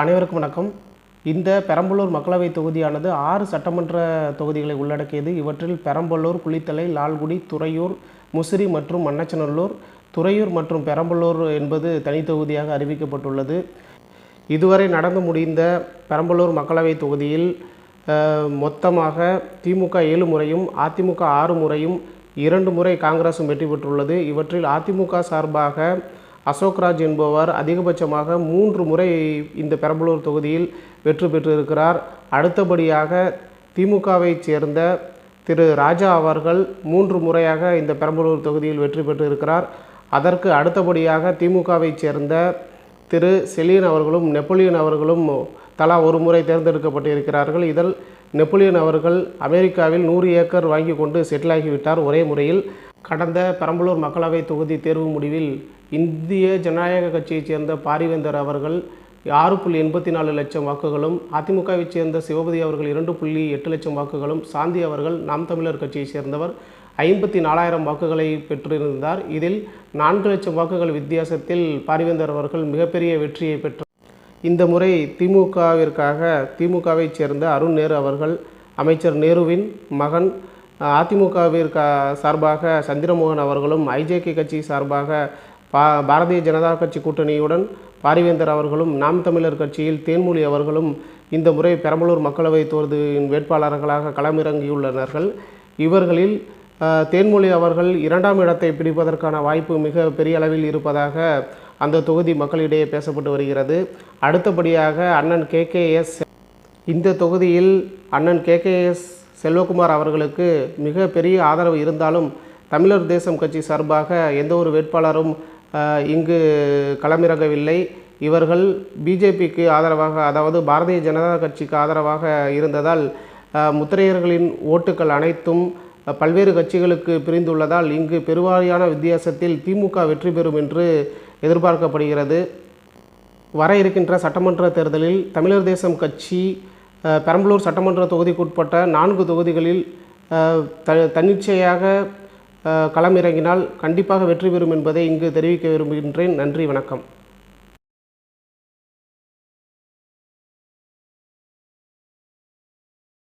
அனைவருக்கும் வணக்கம். இந்த பெரம்பலூர் மக்களவைத் தொகுதியானது ஆறு சட்டமன்ற தொகுதிகளை உள்ளடக்கியது. இவற்றில் பெரம்பலூர் குளித்தலை லால்குடி துறையூர் முசிறி மற்றும் மண்ணச்சநல்லூர் துறையூர் மற்றும் பெரம்பலூர் என்பது தனி தொகுதியாக அறிவிக்கப்பட்டுள்ளது. இதுவரை நடந்து முடிந்த பெரம்பலூர் மக்களவைத் தொகுதியில் மொத்தமாக திமுக ஏழு முறையும் அதிமுக ஆறு முறையும் இரண்டு முறை காங்கிரசும் வெற்றி பெற்றுள்ளது. இவற்றில் அதிமுக சார்பாக அசோக்ராஜ் என்பவர் அதிகபட்சமாக மூன்று முறை இந்த பெரம்பலூர் தொகுதியில் வெற்றி பெற்றிருக்கிறார். அடுத்தபடியாக திமுகவைச் சேர்ந்த திரு ராஜா அவர்கள் மூன்று முறையாக இந்த பெரம்பலூர் தொகுதியில் வெற்றி பெற்றிருக்கிறார். அதற்கு அடுத்தபடியாக திமுகவைச் சேர்ந்த திரு செலியன் அவர்களும் நெப்போலியன் அவர்களும் தலா ஒரு முறை தேர்ந்தெடுக்கப்பட்டிருக்கிறார்கள். இதில் நெப்போலியன் அவர்கள் அமெரிக்காவில் நூறு ஏக்கர் வாங்கி கொண்டு செட்டிலாகிவிட்டார் ஒரே முறையில் கடந்த பெரம்பலூர் மக்களவை தொகுதி தேர்வு முடிவில் இந்திய ஜனநாயக கட்சியைச் சேர்ந்த பாரிவேந்தர் அவர்கள் ஆறு புள்ளி எண்பத்தி நாலு லட்சம் வாக்குகளும் அதிமுகவைச் சேர்ந்த சிவபதி அவர்கள் இரண்டு புள்ளி எட்டு லட்சம் வாக்குகளும் சாந்தி அவர்கள் நாம் தமிழர் கட்சியைச் சேர்ந்தவர் ஐம்பத்தி நாலாயிரம் வாக்குகளை பெற்றிருந்தார். இதில் நான்கு லட்சம் வாக்குகள் வித்தியாசத்தில் பாரிவேந்தர் அவர்கள் மிகப்பெரிய வெற்றியை பெற்றார். இந்த முறை திமுகவிற்காக திமுகவைச் சேர்ந்த அருண் நேரு அவர்கள் அமைச்சர் நேருவின் மகன் அதிமுகவிற்கு சார்பாக சந்திரமோகன் அவர்களும் ஐஜேகே கட்சி சார்பாக பா பாரதிய ஜனதா கட்சி கூட்டணியுடன் பாரிவேந்தர் அவர்களும் நாம் தமிழர் கட்சியில் தேன்மொழி அவர்களும் இந்த முறை பெரம்பலூர் மக்களவை தேர்தலின் வேட்பாளர்களாக களமிறங்கியுள்ளனர்கள். இவர்களில் தேன்மொழி அவர்கள் இரண்டாம் இடத்தை பிடிப்பதற்கான வாய்ப்பு மிக பெரிய அளவில் இருப்பதாக அந்த தொகுதி மக்களிடையே பேசப்பட்டு வருகிறது. அடுத்தபடியாக அண்ணன் கேகேஎஸ் இந்த தொகுதியில் அண்ணன் கேகேஎஸ் செல்வகுமார் அவர்களுக்கு மிக பெரிய ஆதரவு இருந்தாலும் தமிழர் தேசம் கட்சி சார்பாக எந்த ஒரு வேட்பாளரும் இங்கு களமிறங்கவில்லை. இவர்கள் பிஜேபிக்கு ஆதரவாக அதாவது பாரதிய ஜனதா கட்சிக்கு ஆதரவாக இருந்ததால் முத்திரையர்களின் ஓட்டுக்கள் அனைத்தும் பல்வேறு கட்சிகளுக்கு பிரிந்துள்ளதால் இங்கு பெருவாரியான வித்தியாசத்தில் திமுக வெற்றி பெறும் என்று எதிர்பார்க்கப்படுகிறது. வர இருக்கின்ற சட்டமன்ற தேர்தலில் தமிழர் தேசம் கட்சி பெரம்பலூர் சட்டமன்ற தொகுதிக்குட்பட்ட நான்கு தொகுதிகளில் த தன்னிச்சையாக களமிறங்கினால் கண்டிப்பாக வெற்றி பெறும் என்பதை இங்கு தெரிவிக்க விரும்புகின்றேன். நன்றி வணக்கம்.